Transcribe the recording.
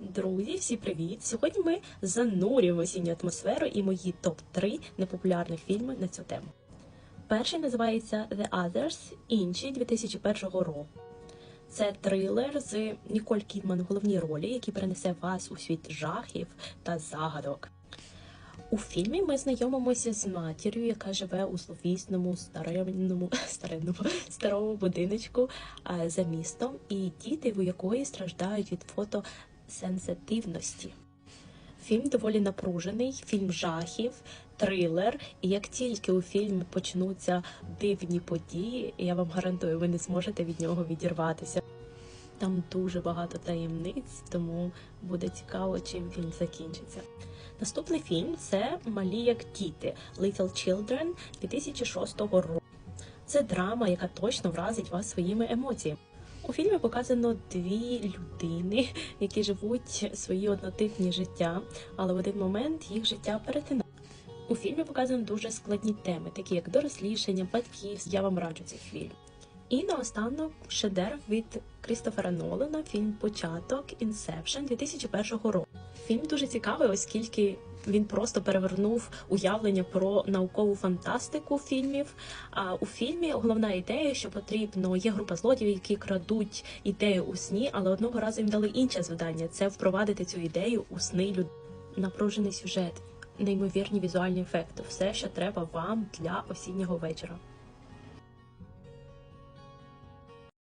Друзі, всі привіт! Сьогодні ми занурюємо осінню атмосферу і мої топ-3 непопулярних фільми на цю тему. Перший називається The Others, інші 2001 року. Це трилер з Ніколь Кідман в головній ролі, який перенесе вас у світ жахів та загадок. У фільмі ми знайомимося з матір'ю, яка живе у зловісному старинному старинному старому будиночку за містом, і діти, у якої страждають від фотосенситивності. Фільм доволі напружений, фільм жахів, трилер. І як тільки у фільмі почнуться дивні події, я вам гарантую, ви не зможете від нього відірватися. Там дуже багато таємниць, тому буде цікаво, чим він закінчиться. Наступний фільм це Малі як діти Little Children 2006 року. Це драма, яка точно вразить вас своїми емоціями. У фільмі показано дві людини, які живуть свої однотипні життя, але в один момент їх життя перетинає. У фільмі показано дуже складні теми, такі як дорослішання, батьків. Я вам раджу цей фільм. І наостанок шедевр від Крістофера Нолана, фільм Початок Інсепшн 2001 року. Фільм дуже цікавий, оскільки він просто перевернув уявлення про наукову фантастику фільмів. А у фільмі головна ідея, що потрібно є група злодіїв, які крадуть ідею у сні, але одного разу їм дали інше завдання це впровадити цю ідею у сни людей. Напружений сюжет, неймовірні візуальні ефекти все, що треба вам для осіннього вечора.